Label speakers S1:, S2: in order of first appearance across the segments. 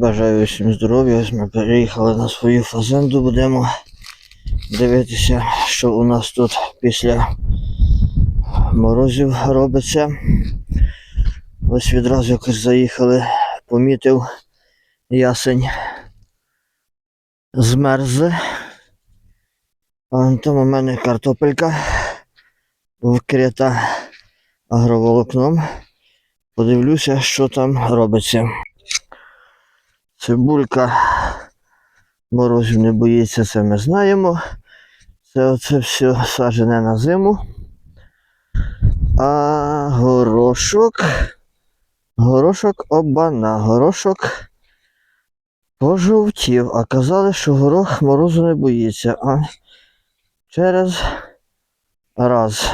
S1: Бажаю всім здоров'я. Ось Ми переїхали на свою фазенду. Будемо дивитися, що у нас тут після морозів робиться. Ось відразу якось заїхали, помітив ясень. Змерзли. А там у мене картопелька вкрита агроволокном. Подивлюся, що там робиться. Цибулька морозів не боїться, це ми знаємо. Це оце все саджене на зиму. А горошок. Горошок обана. Горошок пожовтів. А казали, що горох морозу не боїться. А через раз.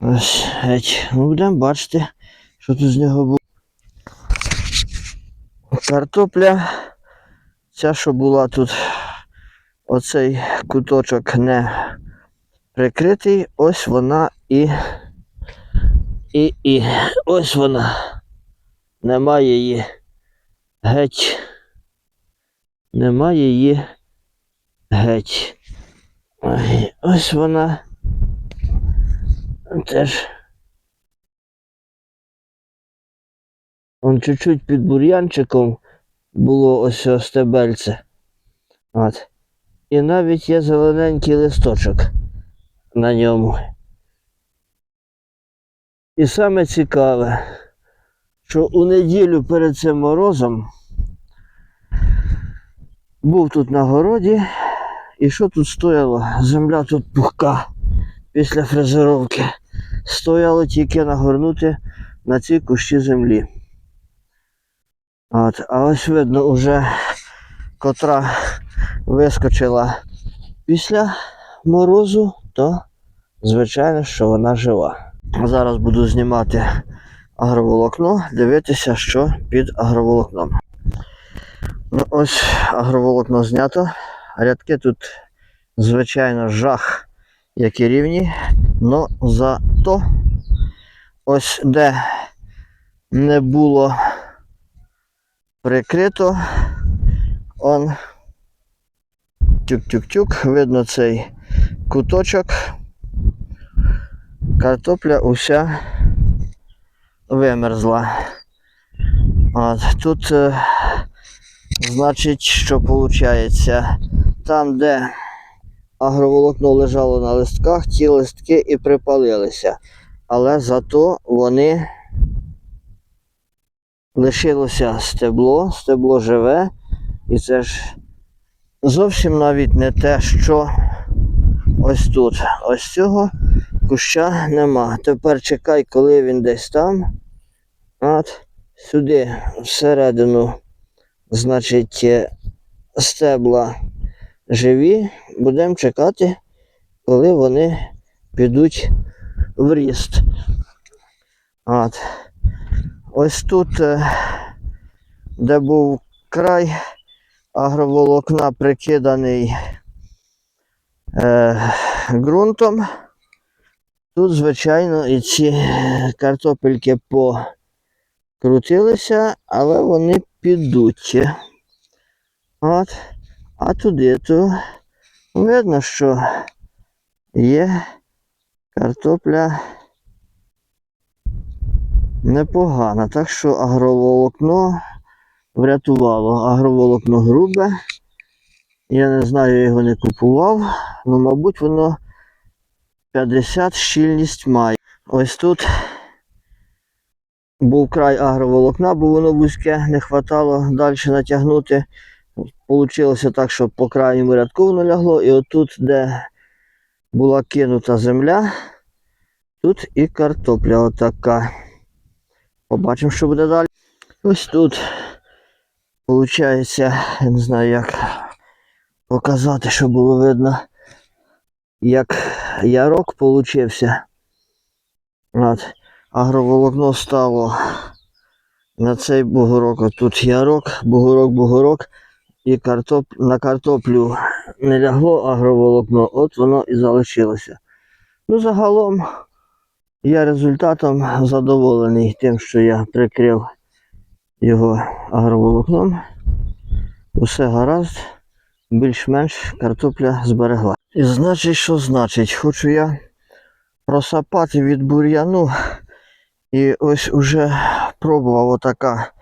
S1: Ось геть. Ну, будемо бачити, що тут з нього буде. Картопля, ця, що була тут, оцей куточок не прикритий, ось вона і. І, і ось вона. Немає її геть. Немає її геть. Ось вона. Теж. Он чуть-чуть під бур'янчиком було ось стебельце. От. І навіть є зелененький листочок на ньому. І саме цікаве, що у неділю перед цим морозом був тут на городі, і що тут стояло? Земля тут пухка після фрезеровки. Стояло тільки нагорнути на ці кущі землі. От, а ось видно уже котра вискочила після морозу, то звичайно, що вона жива. Зараз буду знімати агроволокно, дивитися, що під агроволокном. Ну, ось агроволокно знято. Рядки тут, звичайно, жах, які рівні. Но зато ось де не було прикрито. Он тюк-тюк-тюк, видно цей куточок. Картопля уся вимерзла. От, тут, е, значить, що виходить, там, де агроволокно лежало на листках, ті листки і припалилися. Але зато вони лишилося стебло, стебло живе, і це ж зовсім навіть не те, що ось тут. Ось цього куща нема. Тепер чекай, коли він десь там. От сюди, всередину, значить, е, стебла живі. Будемо чекати, коли вони підуть в ріст. От. Ось тут, е, де був край агроволокна прикиданий е, ґрунтом, тут, звичайно, і ці картопельки покрутилися, але вони підуть. От. А туди то видно, що є картопля непогана. Так що агроволокно врятувало. Агроволокно грубе. Я не знаю, я його не купував. Ну, мабуть, воно 50 щільність має. Ось тут був край агроволокна, бо воно вузьке, не хватало далі натягнути. Получилося так, що по крайньому рядку воно лягло, і отут, де була кинута земля, тут і картопля отака. Побачимо, що буде далі. Ось тут, виходить, я не знаю, як показати, щоб було видно, як ярок получився. От. Агроволокно стало на цей бугорок. От Тут ярок, бугорок, бугорок. І картоп... на картоплю не лягло агроволокно, от воно і залишилося. Ну, загалом я результатом задоволений тим, що я прикрив його агроволокном. Усе гаразд, більш-менш картопля зберегла. І значить, що значить? Хочу я просапати від бур'яну. І ось уже пробував отака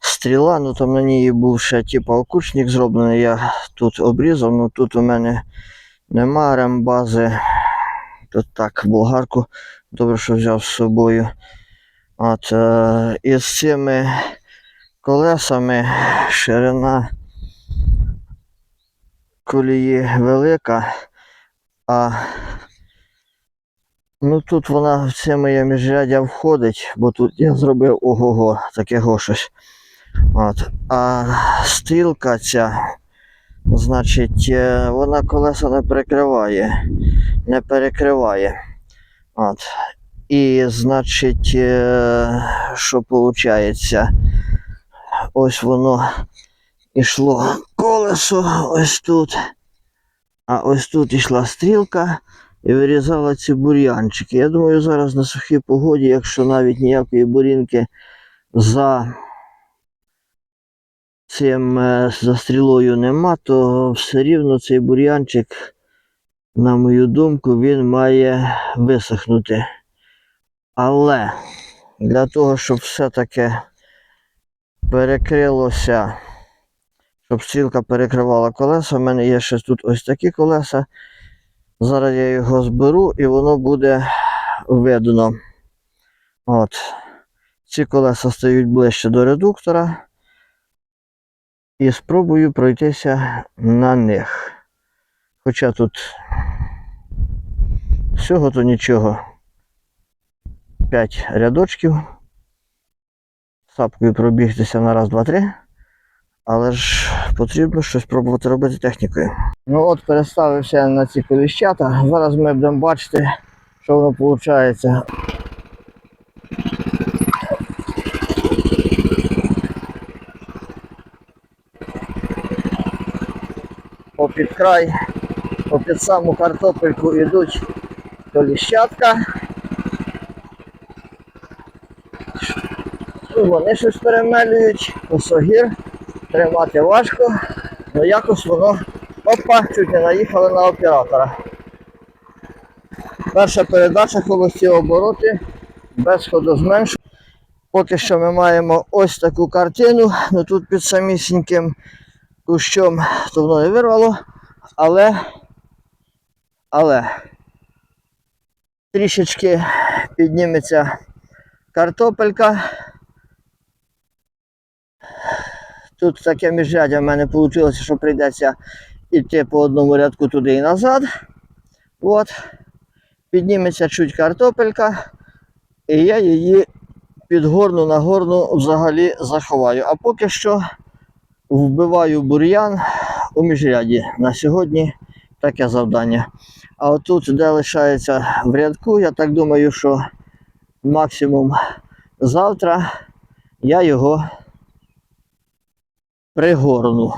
S1: стріла, ну там на ній був ще типу окучник зроблений. Я тут обрізав, ну тут у мене нема рембази. Тут так, болгарку добре, що взяв з собою. От, е, і з цими колесами ширина колії велика, а ну тут вона в це моє міжряддя входить, бо тут я зробив ого-го, такого щось. От. А стрілка ця, значить, е, вона колеса не перекриває. Не перекриває. От. І, значить, е, що виходить? Ось воно йшло колесо ось тут. А ось тут йшла стрілка і вирізала ці бур'янчики. Я думаю, зараз на сухій погоді, якщо навіть ніякої бурінки за цим е, за стрілою нема, то все рівно цей бур'янчик, на мою думку, він має висохнути. Але для того, щоб все-таки перекрилося, щоб стрілка перекривала колеса, в мене є ще тут ось такі колеса. Зараз я його зберу і воно буде видно. От. Ці колеса стають ближче до редуктора. І спробую пройтися на них. Хоча тут всього то нічого. 5 рядочків. Сапкою пробігтися на раз, два, три. Але ж потрібно щось пробувати робити технікою. Ну от переставився на ці коліщата. Зараз ми будемо бачити, що воно виходить. Попід край, попід саму картопельку йдуть коліщатка. Ну, Вони щось перемелюють, косогір, тримати важко, але якось воно опа, чуть не наїхали на оператора. Перша передача холості обороти. Без ходозменшу. Поки що ми маємо ось таку картину, ну тут під самісіньким кущом то воно не вирвало, але, але трішечки підніметься картопелька. Тут таке міжряддя в мене вийшло, що прийдеться йти по одному рядку туди і назад. От. Підніметься чуть картопелька, і я її під горну на горну взагалі заховаю. А поки що вбиваю бур'ян у міжряді. На сьогодні таке завдання. А отут, де лишається в рядку, я так думаю, що максимум завтра я його пригорну.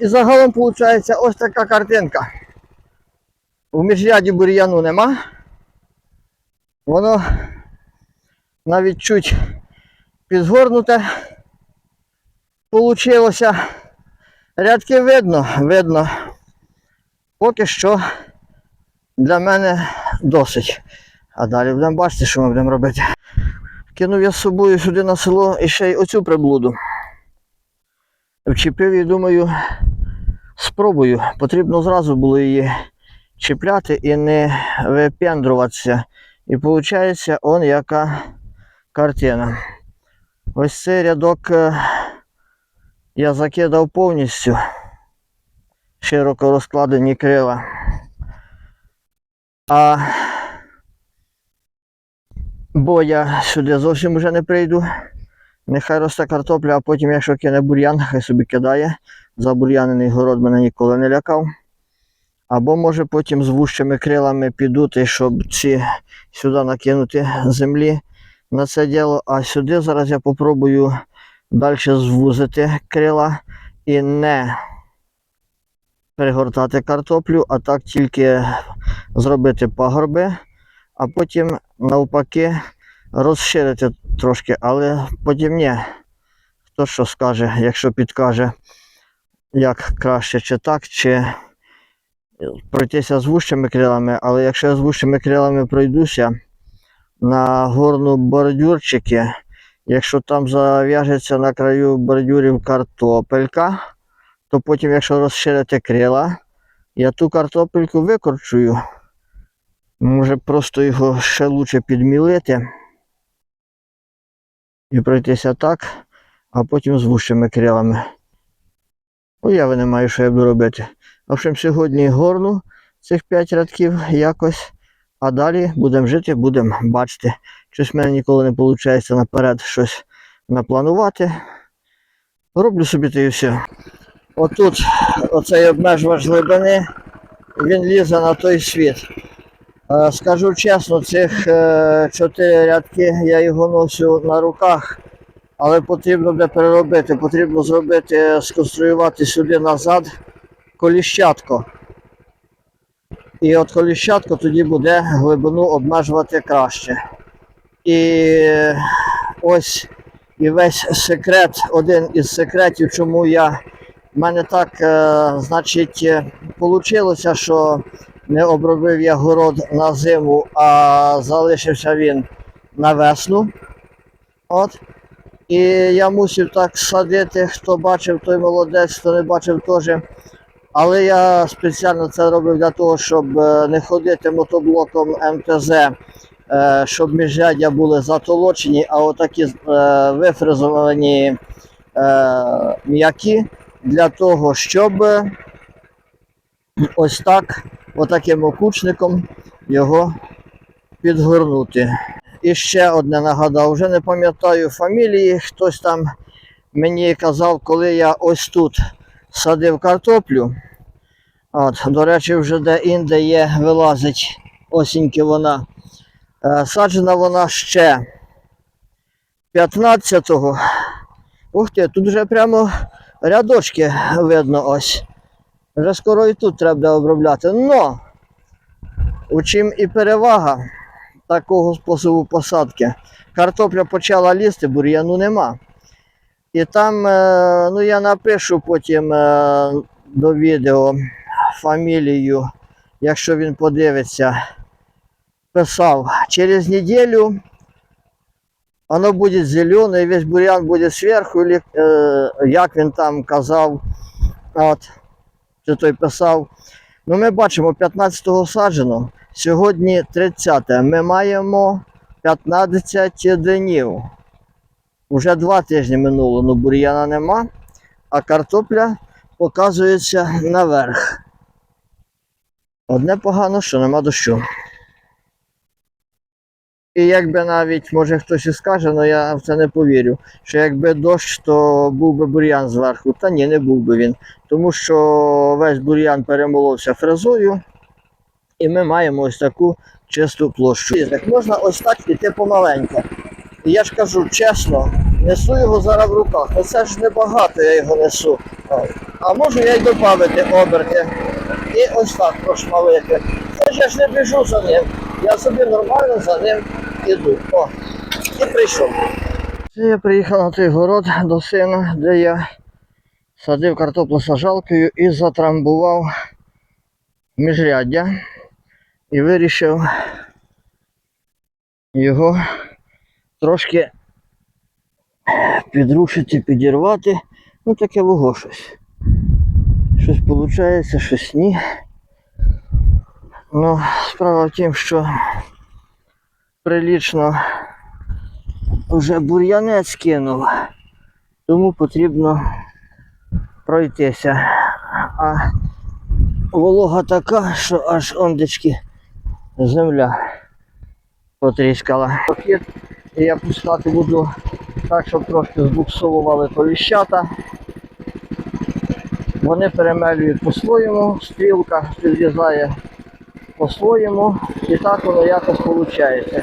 S1: І загалом виходить ось така картинка. У міжряді бур'яну нема. Воно навіть чуть підгорнуте получилося. Рядки видно, видно. Поки що для мене досить. А далі будемо бачити, що ми будемо робити. Кинув я з собою сюди на село і ще й оцю приблуду. Вчепив і думаю, спробую. Потрібно зразу було її чіпляти і не випендруватися. І виходить, он яка картина. Ось цей рядок е, я закидав повністю. Широко розкладені крила. А бо я сюди зовсім вже не прийду. Нехай росте картопля, а потім, якщо кине бур'ян, хай собі кидає. Забур'янений город мене ніколи не лякав. Або може потім з вущими крилами підути, щоб ці сюди накинути землі на це діло. А сюди зараз я попробую далі звузити крила і не перегортати картоплю, а так тільки зробити пагорби, а потім навпаки розширити трошки, але потім ні. Хто що скаже, якщо підкаже, як краще, чи так, чи пройтися з вущими крилами, але якщо я з вущими крилами пройдуся на горну бордюрчики, якщо там зав'яжеться на краю бордюрів картопелька, то потім, якщо розширити крила, я ту картопельку викорчую. Може просто його ще лучше підмілити і пройтися так, а потім з вущими крилами. Уяви не маю, що я буду робити. В общем, сьогодні горну цих 5 рядків якось, а далі будемо жити, будемо бачити. Щось в мене ніколи не виходить наперед щось напланувати. Роблю собі те і все. Отут оцей обмежувач глибини, він лізе на той світ. Е, Скажу чесно, цих е, чотири рядки я його носю на руках, але потрібно буде переробити. Потрібно зробити, сконструювати сюди назад коліщатко. І от коліщатко тоді буде глибину обмежувати краще. І ось і весь секрет, один із секретів, чому я в мене так, е, значить, вийшло, що не обробив я город на зиму, а залишився він на весну. От. І я мусив так садити, хто бачив, той молодець, хто не бачив теж. Але я спеціально це робив для того, щоб е, не ходити мотоблоком МТЗ, е, щоб міжряддя були затолочені, а отакі е, вифрезовані е, м'які для того, щоб ось так, отаким окучником його підгорнути. І ще одне нагадав, вже не пам'ятаю фамілії, хтось там мені казав, коли я ось тут садив картоплю. От, до речі, вже де-інде є, вилазить осіньки вона. Е, саджена вона ще 15-го. Ух ти, тут вже прямо рядочки видно ось. Вже скоро і тут треба обробляти. Но у чим і перевага такого способу посадки. Картопля почала лізти, бур'яну нема. І там, е, ну я напишу потім е, до відео фамілію, якщо він подивиться, писав через неділю воно буде зелене, весь бур'ян буде зверху, е, як він там казав, от, чи той писав. Ну, ми бачимо 15-го саджено, сьогодні 30 Ми маємо 15 днів. Уже два тижні минуло, ну бур'яна нема, а картопля показується наверх. Одне погано, що нема дощу. І якби навіть, може хтось і скаже, але я в це не повірю, що якби дощ, то був би бур'ян зверху. Та ні, не був би він. Тому що весь бур'ян перемоловся фрезою, і ми маємо ось таку чисту площу. Так можна ось так іти помаленьку. І я ж кажу чесно, несу його зараз в руках. Ну це ж небагато я його несу. А можу я й додати оберти. І ось так прошмалити. Це ж я ж не біжу за ним. Я собі нормально за ним іду. О, і прийшов. Це я приїхав на той город до сина, де я садив картоплю сажалкою і затрамбував міжряддя і вирішив його трошки підрушити, підірвати. Ну таке вого щось. Щось виходить, щось ні. Ну, справа в тім, що прилічно вже бур'янець кинув, тому потрібно пройтися. А волога така, що аж ондечки земля потріскала. Я пускати буду так, щоб трошки збуксовували коліщата. Вони перемелюють по-своєму, стрілка підрізає по-своєму, і так воно якось виходить.